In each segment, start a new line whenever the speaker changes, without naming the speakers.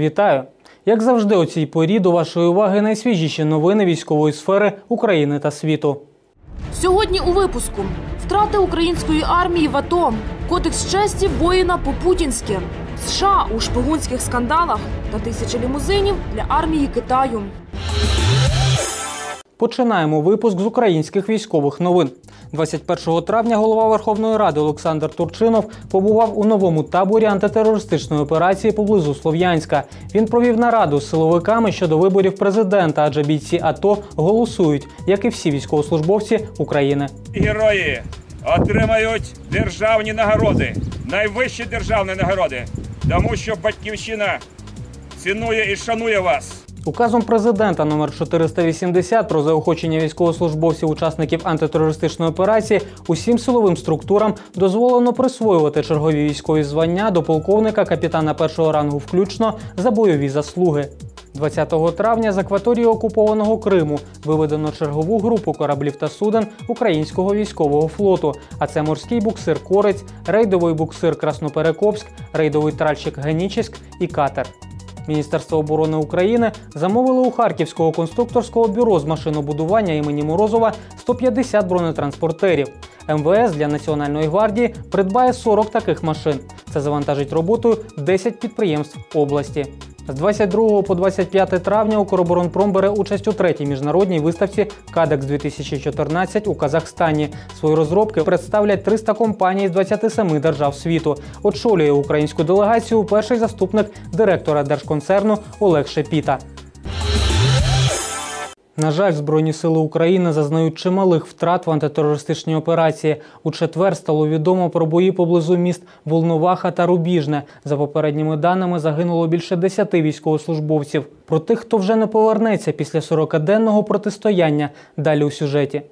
Вітаю! Як завжди, у цій порі до вашої уваги найсвіжіші новини військової сфери України та світу.
Сьогодні у випуску втрати української армії в АТО, кодекс честі воїна по-путінськи, США у шпигунських скандалах та тисячі лімузинів для армії Китаю.
Починаємо випуск з українських військових новин. 21 травня голова Верховної Ради Олександр Турчинов побував у новому таборі антитерористичної операції поблизу Слов'янська. Він провів нараду з силовиками щодо виборів президента, адже бійці АТО голосують, як і всі військовослужбовці України.
Герої отримають державні нагороди, найвищі державні нагороди, тому що батьківщина цінує і шанує вас.
Указом президента номер 480 про заохочення військовослужбовців учасників антитерористичної операції усім силовим структурам дозволено присвоювати чергові військові звання до полковника капітана першого рангу включно за бойові заслуги. 20 травня з акваторії окупованого Криму виведено чергову групу кораблів та суден українського військового флоту. А це морський буксир Корець, рейдовий буксир Красноперекопськ, рейдовий тральщик Генічеськ і катер. Міністерство оборони України замовило у Харківського конструкторського бюро з машинобудування імені Морозова 150 бронетранспортерів. МВС для Національної гвардії придбає 40 таких машин. Це завантажить роботою 10 підприємств області. З 22 по 25 травня Укроборонпром бере участь у третій міжнародній виставці Кадекс 2014 у Казахстані. Свої розробки представлять 300 компаній з 27 держав світу. Очолює українську делегацію перший заступник директора держконцерну Олег Шепіта. На жаль, Збройні сили України зазнають чималих втрат в антитерористичній операції. У четвер стало відомо про бої поблизу міст Волноваха та Рубіжне. За попередніми даними загинуло більше 10 військовослужбовців. Про тих, хто вже не повернеться після 40-денного протистояння. Далі у сюжеті.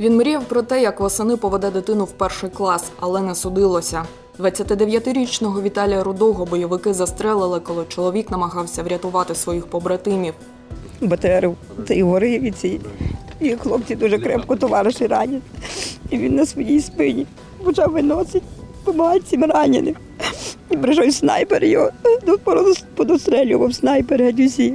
Він мріяв про те, як восени поведе дитину в перший клас, але не судилося. 29-річного Віталія Рудого бойовики застрелили, коли чоловік намагався врятувати своїх побратимів.
БТР цієї гори від цієї. І хлопці дуже крепко товариші ранять. І він на своїй спині почав виносити, допомагати цим раненим. І прийшов снайпер його, подострелював снайпер геть усіх.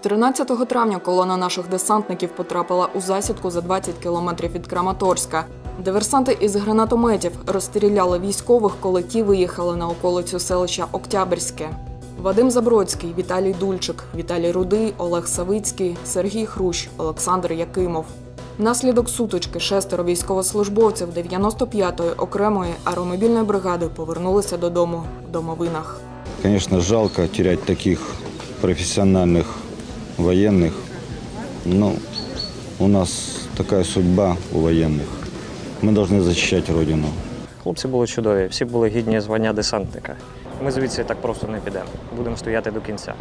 13 травня колона наших десантників потрапила у засідку за 20 кілометрів від Краматорська. Диверсанти із гранатометів розстріляли військових, коли ті виїхали на околицю селища Октябрьське. Вадим Забродський, Віталій Дульчик, Віталій Рудий, Олег Савицький, Сергій Хрущ, Олександр Якимов. Внаслідок сутички шестеро військовослужбовців 95-ї окремої аеромобільної бригади повернулися додому в домовинах.
Конечно, жалко терять таких профессиональных военных. Но у нас такая судьба у военных. Мы должны защищать Родину.
Хлопці були чудові, всі були гідні звання десантника. Ми звідси так просто не підемо. Будемо стояти до кінця.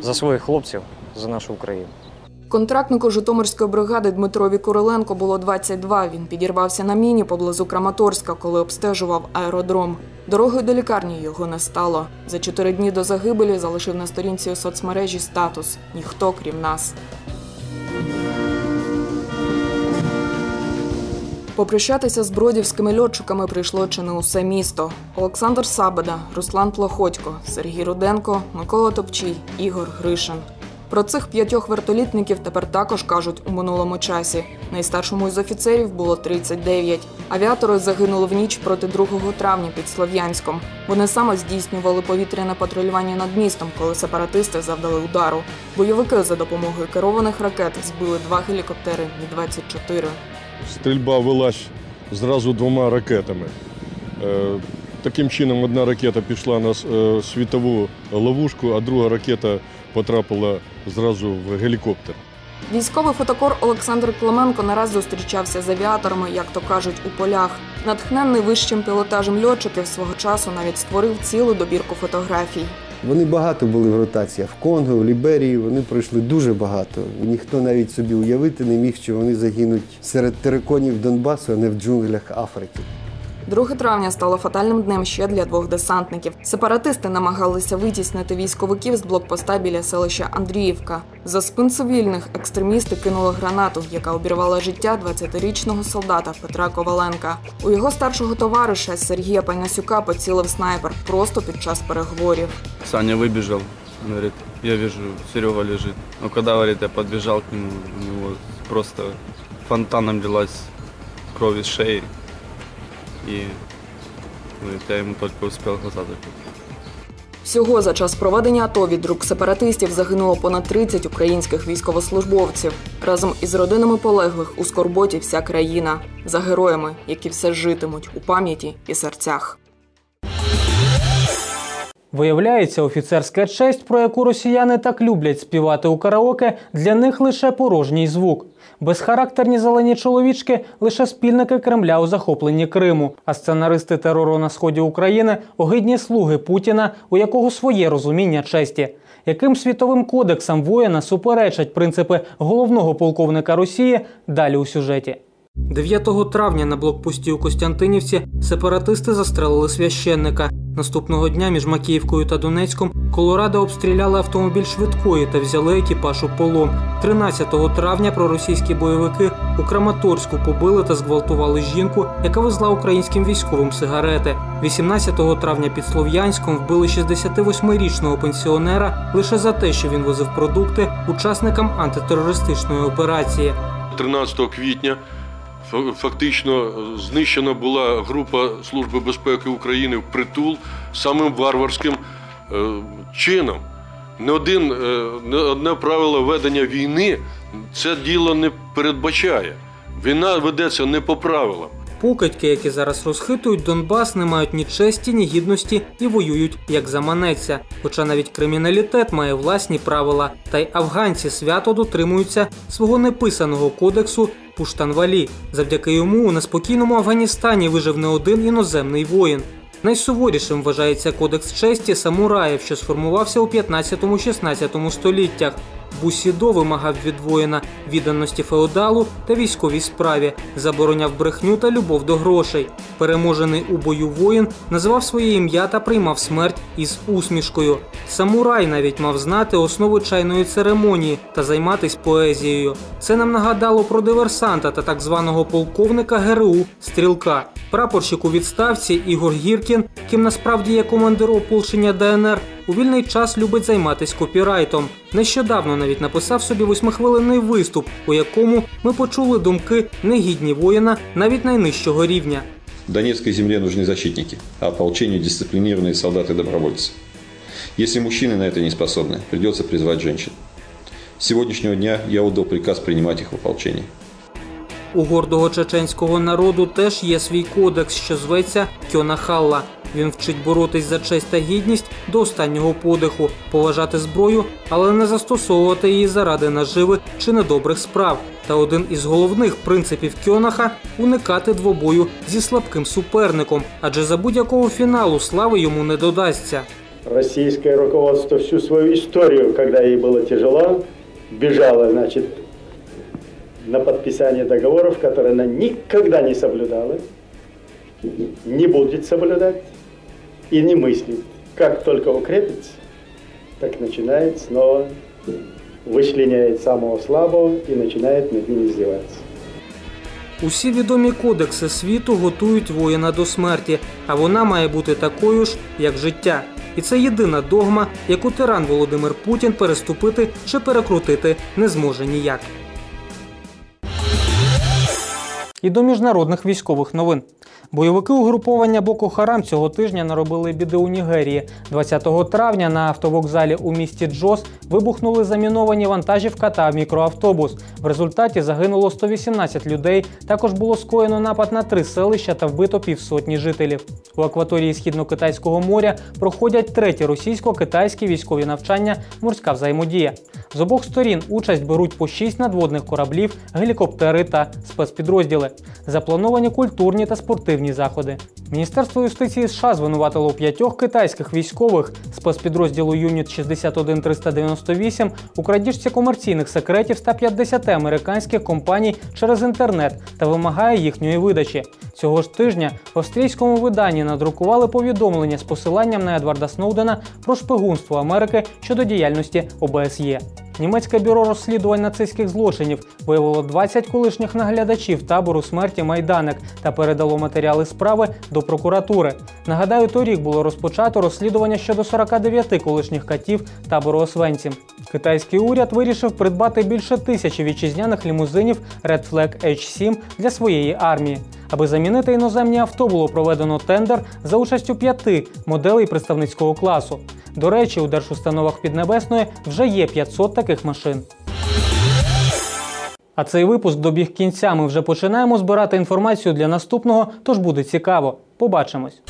За своїх хлопців, за нашу Україну.
Контрактнику Житомирської бригади Дмитрові Куриленко було 22. Він підірвався на міні поблизу Краматорська, коли обстежував аеродром. Дорогою до лікарні його не стало. За чотири дні до загибелі залишив на сторінці у соцмережі статус Ніхто крім нас. Попрощатися з бродівськими льотчиками прийшло чи не усе місто. Олександр Сабеда, Руслан Плохотько, Сергій Руденко, Микола Топчій, Ігор Гришин. Про цих п'ятьох вертолітників тепер також кажуть у минулому часі. Найстаршому із офіцерів було 39. Авіатори загинули в ніч проти 2 травня під Слов'янськом. Вони саме здійснювали повітряне патрулювання над містом, коли сепаратисти завдали удару. Бойовики за допомогою керованих ракет збили два гелікоптери Мі-24.
Стрільба велась зразу двома ракетами. Е, Таким чином, одна ракета пішла на е, світову ловушку, а друга ракета потрапила зразу в гелікоптер.
Військовий фотокор Олександр Клименко не зустрічався з авіаторами, як то кажуть, у полях. Натхненний вищим пілотажем льотчиків свого часу навіть створив цілу добірку фотографій.
Вони багато були в ротаціях в Конго, в Ліберії. Вони пройшли дуже багато. Ніхто навіть собі уявити не міг, що вони загинуть серед териконів Донбасу, а не в джунглях Африки.
2 травня стало фатальним днем ще для двох десантників. Сепаратисти намагалися витіснити військовиків з блокпоста біля селища Андріївка. За спин цивільних екстремісти кинули гранату, яка обірвала життя 20-річного солдата Петра Коваленка. У його старшого товариша Сергія Панасюка поцілив снайпер просто під час переговорів.
Саня выбежал, говорит, я вижу, Серега лежит. Но когда, говорит, я подбежал к нему, у него просто фонтаном лилась кровь из шеи. И ну, я ему только успел глаза.
Всього за час проведення АТО від рук сепаратистів загинуло понад 30 українських військовослужбовців. Разом із родинами полеглих у скорботі вся країна за героями, які все житимуть у пам'яті і серцях.
Виявляється, офіцерська честь, про яку росіяни так люблять співати у караоке, для них лише порожній звук. Безхарактерні зелені чоловічки лише спільники Кремля у захопленні Криму, а сценаристи терору на сході України огидні слуги Путіна, у якого своє розуміння честі. Яким світовим кодексам воїна суперечать принципи головного полковника Росії? Далі у сюжеті. 9 травня на блокпості у Костянтинівці сепаратисти застрелили священника. Наступного дня між Макіївкою та Донецьком Колорадо обстріляли автомобіль швидкої та взяли екіпаж у полон. 13 травня проросійські бойовики у Краматорську побили та зґвалтували жінку, яка везла українським військовим сигарети. 18 травня під Слов'янськом вбили 68-річного пенсіонера лише за те, що він возив продукти учасникам антитерористичної операції.
13 квітня фактично знищена була група Служби безпеки України в притул самим варварським е, чином. Не, один, е, не одне правило ведення війни це діло не передбачає. Війна ведеться не по правилам.
Покидьки, які зараз розхитують Донбас, не мають ні честі, ні гідності і воюють як заманеться. Хоча навіть криміналітет має власні правила, та й афганці свято дотримуються свого неписаного кодексу Пуштанвалі. Завдяки йому у неспокійному Афганістані вижив не один іноземний воїн. Найсуворішим вважається кодекс честі самураїв, що сформувався у 15-16 століттях. Бусідо вимагав від воїна відданості феодалу та військовій справі, забороняв брехню та любов до грошей. Переможений у бою воїн називав своє ім'я та приймав смерть із усмішкою. Самурай навіть мав знати основи чайної церемонії та займатись поезією. Це нам нагадало про диверсанта та так званого полковника ГРУ Стрілка. Прапорщик у відставці Ігор Гіркін, ким насправді є командир ополчення ДНР, у вільний час любить займатися копірайтом. Нещодавно навіть написав собі восьмихвилинний виступ, у якому ми почули думки негідні воїна навіть найнижчого рівня.
Донецкой земле нужны защитники, а ополчению дисциплинированные солдаты-добровольцы. Если мужчины на это не способны, придется призвать женщин. С сегодняшнего дня я отдал приказ принимать их в ополчение.
У гордого чеченського народу теж є свій кодекс, що зветься Кьона Халла. Він вчить боротись за честь та гідність до останнього подиху, поважати зброю, але не застосовувати її заради наживи чи недобрих справ. Та один із головних принципів Кьонаха уникати двобою зі слабким суперником, адже за будь-якого фіналу слави йому не додасться.
Российское руководство всю свою историю, когда ей было тяжело, бежало, значит, на подписание договоров, которые она никогда не соблюдала, не будет соблюдать и не мыслит. Как только укрепится, так начинает снова вычленяет самого слабого и начинает над ним издеваться.
Усі відомі кодекси світу готують воїна до смерті, а вона має бути такою ж, як життя. І це єдина догма, яку тиран Володимир Путін переступити чи перекрутити не зможе ніяк. І до міжнародних військових новин. Бойовики угруповання Боко Харам цього тижня наробили біди у Нігерії. 20 травня на автовокзалі у місті Джос вибухнули заміновані вантажівка та мікроавтобус. В результаті загинуло 118 людей. Також було скоєно напад на три селища та вбито півсотні жителів. У акваторії східно-китайського моря проходять треті російсько-китайські військові навчання Морська взаємодія. З обох сторін участь беруть по 6 надводних кораблів, гелікоптери та спецпідрозділи. Заплановані культурні та спортивні заходи. Міністерство юстиції США звинуватило п'ятьох китайських військових спецпідрозділу Юніт 61398 у крадіжці комерційних секретів 150 американських компаній через інтернет та вимагає їхньої видачі. Цього ж тижня в австрійському виданні надрукували повідомлення з посиланням на Едварда Сноудена про шпигунство Америки щодо діяльності ОБСЄ. Німецьке бюро розслідувань нацистських злочинів виявило 20 колишніх наглядачів табору смерті Майданик та передало матеріали справи до прокуратури. Нагадаю, торік було розпочато розслідування щодо 49 колишніх катів табору Освенцім. Китайський уряд вирішив придбати більше тисячі вітчизняних лімузинів Red Flag H7 для своєї армії. Аби замінити іноземні авто, було проведено тендер за участю п'яти моделей представницького класу. До речі, у держустановах Піднебесної вже є 500 таких машин. А цей випуск добіг кінця. Ми вже починаємо збирати інформацію для наступного, тож буде цікаво. Побачимось.